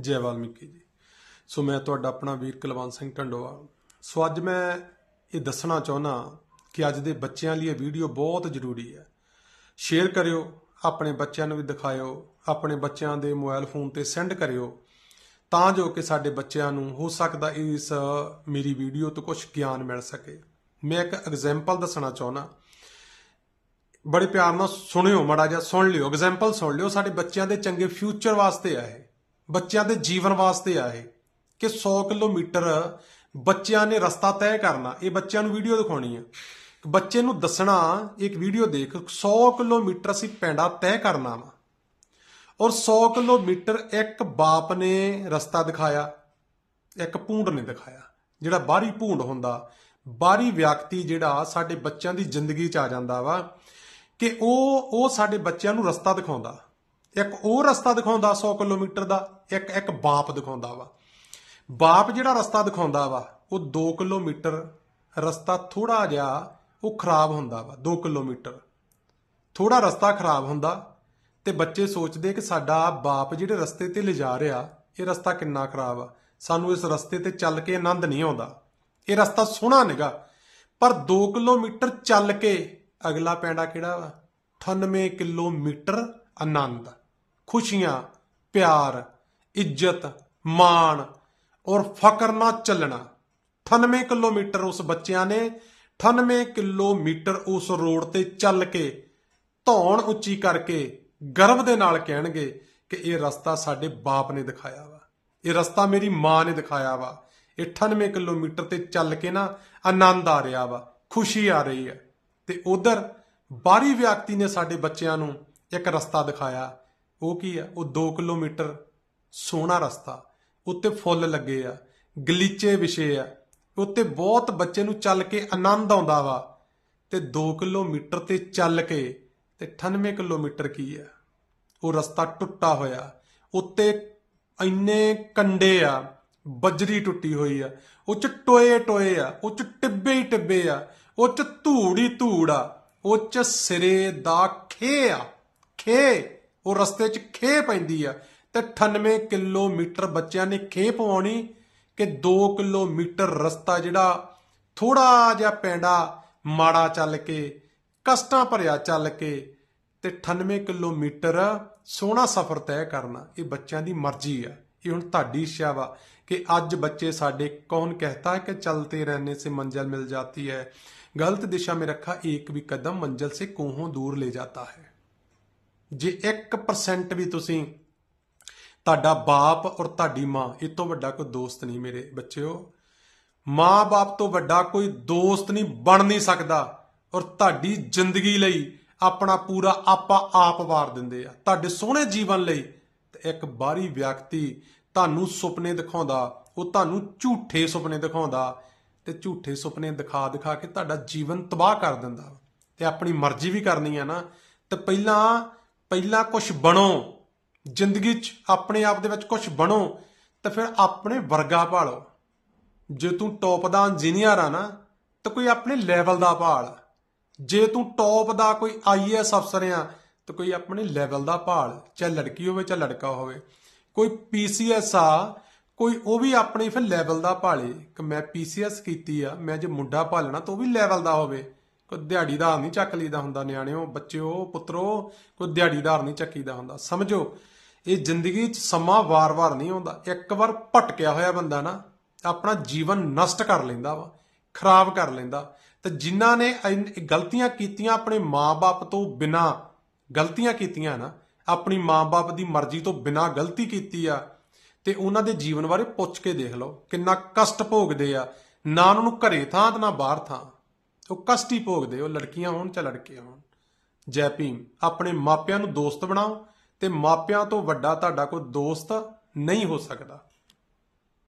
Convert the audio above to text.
ਜੈ ਵਾਲਮੀਕੀ ਜੀ। ਸੋ ਮੈਂ ਤੁਹਾਡਾ ਆਪਣਾ ਵੀਰ ਕੁਲਵੰਤ ਸਿੰਘ ਢੰਡੋਆ। ਸੋ ਅੱਜ ਮੈਂ ਇਹ ਦੱਸਣਾ ਚਾਹੁੰਦਾ ਕਿ ਅੱਜ ਦੇ ਬੱਚਿਆਂ ਲਈ ਇਹ ਵੀਡੀਓ ਬਹੁਤ ਜ਼ਰੂਰੀ ਹੈ। ਸ਼ੇਅਰ ਕਰਿਓ, ਆਪਣੇ ਬੱਚਿਆਂ ਨੂੰ ਵੀ ਦਿਖਾਇਓ, ਆਪਣੇ ਬੱਚਿਆਂ ਦੇ ਮੋਬਾਈਲ ਫੋਨ ਤੇ ਸੈਂਡ ਕਰਿਓ, ਤਾਂ ਜੋ ਕਿ ਸਾਡੇ ਬੱਚਿਆਂ ਨੂੰ ਹੋ ਸਕਦਾ ਇਸ ਮੇਰੀ ਵੀਡੀਓ ਤੋਂ ਕੁਝ ਗਿਆਨ ਮਿਲ ਸਕੇ। ਮੈਂ ਇੱਕ ਐਗਜ਼ਾਮਪਲ ਦੱਸਣਾ ਚਾਹੁੰਦਾ। ਬੜੇ ਪਿਆਰ ਨਾਲ ਸੁਣਿਓ ਮੜਾ ਜਿਹਾ, ਸੁਣ ਲਿਓ ਐਗਜ਼ਾਮਪਲ ਸੁਣ ਲਿਓ। ਸਾਡੇ ਬੱਚਿਆਂ ਦੇ ਚੰਗੇ ਫਿਊਚਰ ਵਾਸਤੇ ਆ ਇਹ। ਬੱਚਿਆਂ ਦੇ ਜੀਵਨ ਵਾਸਤੇ ਆ ਇਹ, ਕਿ 100 ਕਿਲੋਮੀਟਰ ਬੱਚਿਆਂ ਨੇ ਰਸਤਾ ਤੈਅ ਕਰਨਾ। ਇਹ ਬੱਚਿਆਂ ਨੂੰ ਵੀਡੀਓ ਦਿਖਾਉਣੀ ਆ। ਬੱਚੇ ਨੂੰ ਦੱਸਣਾ, ਇੱਕ ਵੀਡੀਓ ਦੇਖ 100 ਕਿਲੋਮੀਟਰ ਅਸੀਂ ਪੈਂਡਾ ਤੈਅ ਕਰਨਾ ਵਾ। ਔਰ 100 ਕਿਲੋਮੀਟਰ ਇੱਕ ਬਾਪ ਨੇ ਰਸਤਾ ਦਿਖਾਇਆ, ਇੱਕ ਭੂੰਡ ਨੇ ਦਿਖਾਇਆ, ਜਿਹੜਾ ਬਾਹਰੀ ਭੂੰਡ ਹੁੰਦਾ। ਬਾਹਰੀ ਵਿਅਕਤੀ ਜਿਹੜਾ ਸਾਡੇ ਬੱਚਿਆਂ ਦੀ ਜ਼ਿੰਦਗੀ 'ਚ ਆ ਜਾਂਦਾ ਵਾ, ਕਿ ਉਹ ਉਹ ਸਾਡੇ ਬੱਚਿਆਂ ਨੂੰ ਰਸਤਾ ਦਿਖਾਉਂਦਾ। ਇੱਕ ਉਹ ਰਸਤਾ ਦਿਖਾਉਂਦਾ 100 ਕਿਲੋਮੀਟਰ ਦਾ, ਇੱਕ ਇੱਕ ਬਾਪ ਦਿਖਾਉਂਦਾ ਵਾ। ਬਾਪ ਜਿਹੜਾ ਰਸਤਾ ਦਿਖਾਉਂਦਾ ਵਾ, ਉਹ 2 ਕਿਲੋਮੀਟਰ ਰਸਤਾ ਥੋੜਾ ਜਿਹਾ ਉਹ ਖਰਾਬ ਹੁੰਦਾ ਵਾ 2 ਕਿਲੋਮੀਟਰ। ਥੋੜਾ ਰਸਤਾ ਖਰਾਬ ਹੁੰਦਾ ਤੇ ਬੱਚੇ ਸੋਚਦੇ ਕਿ ਸਾਡਾ ਬਾਪ ਜਿਹੜੇ ਰਸਤੇ ਤੇ ਲਿਜਾ ਰਿਹਾ, ਇਹ ਰਸਤਾ ਕਿੰਨਾ ਖਰਾਬ ਆ। ਸਾਨੂੰ ਇਸ ਰਸਤੇ ਤੇ ਚੱਲ ਕੇ ਆਨੰਦ ਨਹੀਂ ਆਉਂਦਾ। ਇਹ ਰਸਤਾ ਸੋਹਣਾ ਨਿਗਾ, ਪਰ 2 ਕਿਲੋਮੀਟਰ ਚੱਲ ਕੇ ਅਗਲਾ ਪੈਂਡਾ ਕਿਹੜਾ ਵਾ? 98 ਕਿਲੋਮੀਟਰ ਆਨੰਦ। ਖੁਸ਼ੀਆਂ, ਪਿਆਰ, ਇੱਜ਼ਤ, ਮਾਣ ਔਰ ਫਕਰ ਨਾਲ ਚੱਲਣਾ। 98 ਕਿਲੋਮੀਟਰ ਉਸ ਬੱਚਿਆਂ ਨੇ 98 ਕਿਲੋਮੀਟਰ ਉਸ ਰੋਡ ਤੇ ਚੱਲ ਕੇ ਧੌਣ ਉੱਚੀ ਕਰਕੇ ਗਰਵ ਦੇ ਨਾਲ ਕਹਿਣਗੇ ਕਿ ਇਹ ਰਸਤਾ ਸਾਡੇ ਬਾਪ ਨੇ ਦਿਖਾਇਆ ਵਾ। ਇਹ ਰਸਤਾ ਮੇਰੀ ਮਾਂ ਨੇ ਦਿਖਾਇਆ ਵਾ। ਇਹ 98 ਕਿਲੋਮੀਟਰ ਤੇ ਚੱਲ ਕੇ ਨਾ ਆਨੰਦ ਆ ਰਿਹਾ ਵਾ, ਖੁਸ਼ੀ ਆ ਰਹੀ ਹੈ। ਤੇ ਉਧਰ ਬਾਹਰੀ ਵਿਅਕਤੀ ਨੇ ਸਾਡੇ ਬੱਚਿਆਂ ਨੂੰ ਇੱਕ ਰਸਤਾ ਦਿਖਾਇਆ। ਉਹ ਕੀ ਆ? ਉਹ 2 ਕਿਲੋਮੀਟਰ ਸੋਹਣਾ ਰਸਤਾ, ਉੱਤੇ ਫੁੱਲ ਲੱਗੇ ਆ, ਗਲੀਚੇ ਵਿਛੇ ਆ, ਉੱਤੇ ਬਹੁਤ ਬੱਚੇ ਨੂੰ ਚੱਲ ਕੇ ਆਨੰਦ ਆਉਂਦਾ ਵਾ। ਤੇ 2 ਕਿਲੋਮੀਟਰ ਤੇ ਚੱਲ ਕੇ, ਤੇ 98 ਕਿਲੋਮੀਟਰ ਕੀ ਆ? ਉਹ ਰਸਤਾ ਟੁੱਟਾ ਹੋਇਆ। ਉੱਤੇ ਇੰਨੇ ਕੰਡੇ ਆ, ਬਜਰੀ ਟੁੱਟੀ ਹੋਈ ਆ। ਉਹ ਚ ਟੋਏ ਟੋਏ ਆ, ਉਹ ਚ ਟਿੱਬੇ ਹੀ ਟਿੱਬੇ ਆ, ਉਹ ਚ ਧੂੜ ਹੀ ਧੂੜ ਆ, ਉਹ ਚ ਸਿਰੇ ਦਾ ਖੇ ਆ ਖੇ ਉਹ ਰਸਤੇ 'ਚ ਖੇ ਪੈਂਦੀ ਆ ਤੇ 98 ਕਿਲੋਮੀਟਰ ਬੱਚਿਆਂ ਨੇ ਖੇ ਪਵਾਉਣੀ ਕਿ 2 ਕਿਲੋਮੀਟਰ ਰਸਤਾ ਜਿਹੜਾ ਥੋੜਾ ਜਿਹਾ ਪੈਂਡਾ ਮਾੜਾ ਚੱਲ ਕੇ, ਕਸ਼ਟਾਂ ਭਰਿਆ ਚੱਲ ਕੇ ਤੇ 98 ਕਿਲੋਮੀਟਰ ਸੋਹਣਾ ਸਫ਼ਰ ਤੈਅ ਕਰਨਾ, ਇਹ ਬੱਚਿਆਂ ਦੀ ਮਰਜ਼ੀ ਆ। ਇਹ ਹੁਣ ਤੁਹਾਡੀ ਇੱਛਾ ਵਾ ਕਿ ਅੱਜ ਬੱਚੇ ਸਾਡੇ ਕੌਣ ਕਹਤਾ ਹੈ ਕਿ ਚਲਤੇ ਰਹਿਣੇ ਸੇ ਮੰਜ਼ਲ ਮਿਲ ਜਾਤੀ ਹੈ, ਗਲਤ ਦਿਸ਼ਾ ਮੇ ਰੱਖਾ ਇੱਕ ਵੀ ਕਦਮ ਮੰਜ਼ਲ ਸੇ ਕੋਹੋਂ ਦੂਰ ਲੈ ਜਾਤਾ ਹੈ। ਜੇ 1% ਵੀ ਤੁਸੀਂ ਤੁਹਾਡਾ ਬਾਪ ਔਰ ਤੁਹਾਡੀ ਮਾਂ, ਇਹ ਤੋਂ ਵੱਡਾ ਕੋਈ ਦੋਸਤ ਨਹੀਂ ਮੇਰੇ ਬੱਚਿਓ। ਮਾਂ-ਬਾਪ ਤੋਂ ਵੱਡਾ ਕੋਈ ਦੋਸਤ ਨਹੀਂ ਬਣ ਨਹੀਂ ਸਕਦਾ ਔਰ ਤੁਹਾਡੀ ਜ਼ਿੰਦਗੀ ਲਈ ਆਪਣਾ ਪੂਰਾ ਆਪਾ ਆਪ ਵਾਰ ਦਿੰਦੇ ਆ। ਤੁਹਾਡੇ ਸੋਹਣੇ ਜੀਵਨ ਲਈ ਤੇ ਇੱਕ ਬਾਹਰੀ ਵਿਅਕਤੀ ਤੁਹਾਨੂੰ ਸੁਪਨੇ ਦਿਖਾਉਂਦਾ, ਉਹ ਤੁਹਾਨੂੰ ਝੂਠੇ ਸੁਪਨੇ ਦਿਖਾਉਂਦਾ ਤੇ ਝੂਠੇ ਸੁਪਨੇ ਦਿਖਾ ਦਿਖਾ ਕੇ ਤੁਹਾਡਾ ਜੀਵਨ ਤਬਾਹ ਕਰ ਦਿੰਦਾ। ਤੇ ਆਪਣੀ ਮਰਜ਼ੀ ਵੀ ਕਰਨੀ ਆ ਨਾ। ਤੇ ਪਹਿਲਾਂ ਪਹਿਲਾਂ ਕੁਝ ਬਣੋ, ਜ਼ਿੰਦਗੀ 'ਚ ਆਪਣੇ ਆਪ ਦੇ ਵਿੱਚ ਕੁਝ ਬਣੋ, ਤਾਂ ਫਿਰ ਆਪਣੇ ਵਰਗਾ ਭਾਲੋ। ਜੇ ਤੂੰ ਟੌਪ ਦਾ ਇੰਜੀਨੀਅਰ ਆ ਨਾ, ਤਾਂ ਕੋਈ ਆਪਣੇ ਲੈਵਲ ਦਾ ਭਾਲ। ਜੇ ਤੂੰ ਟੌਪ ਦਾ ਕੋਈ ਆਈਐਸ ਅਫਸਰ ਆ, ਤਾਂ ਕੋਈ ਆਪਣੇ ਲੈਵਲ ਦਾ ਭਾਲ, ਚਾਹੇ ਲੜਕੀ ਹੋਵੇ, ਚਾਹੇ ਲੜਕਾ ਹੋਵੇ। ਕੋਈ ਪੀਸੀਐਸ ਆ, ਕੋਈ ਉਹ ਵੀ ਆਪਣੇ ਫਿਰ ਲੈਵਲ ਦਾ ਭਾਲੇ। ਕਿ ਮੈਂ ਪੀਸੀਐਸ ਕੀਤੀ ਆ, ਮੈਂ ਜੇ ਮੁੰਡਾ ਭਾਲਣਾ ਤਾਂ ਉਹ ਵੀ ਲੈਵਲ ਦਾ ਹੋਵੇ। ਕੋਈ ਦਿਹਾੜੀਦਾਰ ਨਹੀਂ ਚੱਕ ਲਈਦਾ ਹੁੰਦਾ ਨਿਆਣਿਓ, ਬੱਚਿਓ, ਪੁੱਤਰੋ, ਕੋਈ ਦਿਹਾੜੀਦਾਰ ਨਹੀਂ ਚੱਕੀਦਾ ਹੁੰਦਾ। ਸਮਝੋ, ਇਹ ਜ਼ਿੰਦਗੀ 'ਚ ਸਮਾਂ ਵਾਰ-ਵਾਰ ਨਹੀਂ ਆਉਂਦਾ। ਇੱਕ ਵਾਰ ਭਟਕਿਆ ਹੋਇਆ ਬੰਦਾ ਨਾ, ਆਪਣਾ ਜੀਵਨ ਨਸ਼ਟ ਕਰ ਲੈਂਦਾ ਵਾ, ਖਰਾਬ ਕਰ ਲੈਂਦਾ। ਤੇ ਜਿਨ੍ਹਾਂ ਨੇ ਇੰਨ- ਗਲਤੀਆਂ ਕੀਤੀਆਂ ਆਪਣੇ ਮਾਪੇ ਤੋਂ ਬਿਨਾ, ਗਲਤੀਆਂ ਕੀਤੀਆਂ ਨਾ, ਆਪਣੀ ਮਾਪੇ ਦੀ ਮਰਜ਼ੀ ਤੋਂ ਬਿਨਾ ਗਲਤੀ ਕੀਤੀ ਆ, ਤੇ ਉਹਨਾਂ ਦੇ ਜੀਵਨ ਬਾਰੇ ਪੁੱਛ ਕੇ ਦੇਖ ਲਓ, ਕਿੰਨਾ ਕਸ਼ਟ ਭੋਗਦੇ ਆ। ਨਾ ਉਹਨਾਂ ਨੂੰ ਘਰੇ ਥਾਂ ਤੇ ਨਾ ਬਾਹਰ ਥਾਂ। ਉਹ ਕਸਟੀ ਭੋਗਦੇ ਉਹ ਲੜਕੀਆਂ ਹੋਣ ਜਾਂ ਲੜਕੇ ਹੋਣ। ਜੈ ਭੀਮ, ਆਪਣੇ ਮਾਪਿਆਂ ਨੂੰ ਦੋਸਤ ਬਣਾਓ ਤੇ ਮਾਪਿਆਂ ਤੋਂ ਵੱਡਾ ਤੁਹਾਡਾ ਕੋਈ ਦੋਸਤ ਨਹੀਂ ਹੋ ਸਕਦਾ।